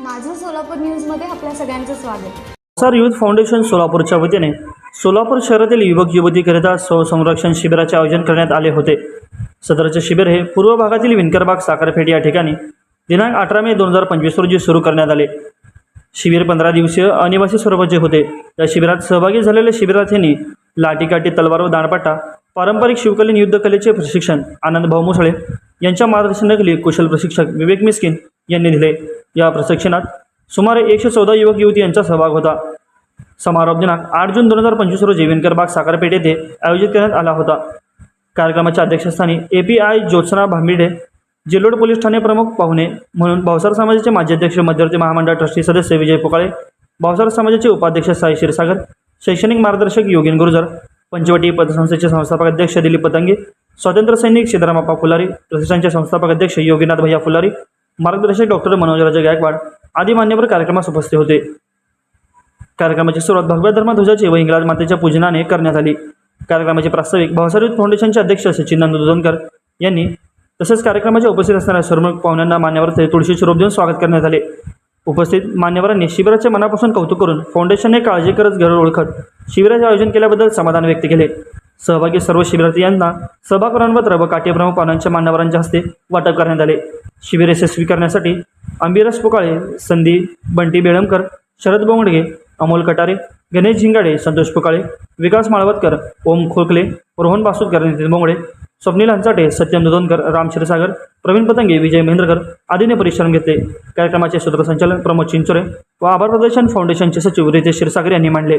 माझं सोलापूर न्यूजमध्ये आपल्या सगळ्यांचं स्वागत. सर युथ फाउंडेशन सोलापूरच्या वतीने सोलापूर शहरातील युवक युवतीकरिता स्वसंरक्षण शिबिराचे आयोजन करण्यात आले होते. सदरचे शिबिर हे पूर्व भागातील विणकरबाग साखरपेठ या ठिकाणी दिनांक अठरा मे दोन हजार पंचवीस रोजी सुरू करण्यात आले. शिबिर पंधरा दिवसीय अनिवासी स्वरूपाचे होते. या शिबिरात सहभागी झालेल्या शिबिरार्थींनी लाठीकाठी तलवार व दांडपट्टा पारंपरिक शिवकालीन युद्धकलेचे प्रशिक्षण आनंद भाऊ मुसळे यांच्या मार्गदर्शनाखाली कुशल प्रशिक्षक विवेक मिस्किन यांनी दिले. या प्रशिक्षणात सुमारे एकशे चौदा युवक युवती यांचा सहभाग होता. समारोप दिनांक आठ जून दोन हजार पंचवीस रोजी विणकरबाग साखरपेठ येथे आयोजित करण्यात आला होता. कार्यक्रमाच्या अध्यक्षस्थानी A P I Jyotsna Bhambide जिल्लोड police ठाणे प्रमुख पाहुणे म्हणून भावसार समाजाचे माजी अध्यक्ष मध्यवर्ती महामंडळ ट्रस्टी सदस्य विजय पोकाळे भावसार समाजाचे उपाध्यक्ष साई क्षीरसागर शैक्षणिक मार्गदर्शक योगेन गुरुजर पंचवटी पतसंस्थेचे संस्थापक अध्यक्ष दिलीप पतंगे स्वातंत्र्य सैनिक सिद्धरामप्पा फुलारी प्रतिष्ठानचे संस्थापक अध्यक्ष योगीनाथ भैया फुलारी मार्गदर्शक डॉक्टर मनोजराजे गायकवाड आदी मान्यवर कार्यक्रमास उपस्थित होते. कार्यक्रमाची सुरुवात भगव्या धर्मध्वजाची व इंग्रज मातेच्या पूजनाने करण्यात आली. कार्यक्रमाचे प्रास्ताविक भावसार फाउंडेशनचे अध्यक्ष सचिन नंदोदनकर यांनी तसेच कार्यक्रमाच्या उपस्थित असणाऱ्या सर्व पाहुण्यांना मान्यवरचे तुळशीचे रोप देऊन स्वागत करण्यात आले. उपस्थित मान्यवरांनी शिबिराचे मनापासून कौतुक करून फाउंडेशनने काळजी करत घर ओळखत शिबिराचे आयोजन केल्याबद्दल समाधान व्यक्त केले. सहभागी सर्व शिबिरार्थी यांना सभा प्रमाणपत्र व काठीप्रमुख पानांच्या मान्यवरांच्या हस्ते वाटप करण्यात आले. शिबिर यशस्वी करण्यासाठी अंबिरस पोकाळे संधी बंटी बेळमकर शरद बोंगडगे अमोल कटारे गणेश झिंगाडे संतोष पुकाळे विकास माळवतकर ओम खोकले रोहन बासुदकर नितीन बोंगडे स्वप्नील हंचाटे सत्यम दुधनकर राम क्षीरसागर प्रवीण पतंगे विजय महेंद्रकर आदीने परिश्रम घेतले. कार्यक्रमाचे सूत्रसंचालन प्रमोद चिंचोरे व आभार प्रदर्शन फाउंडेशनचे सचिव रितेश क्षीरसागर यांनी मांडले.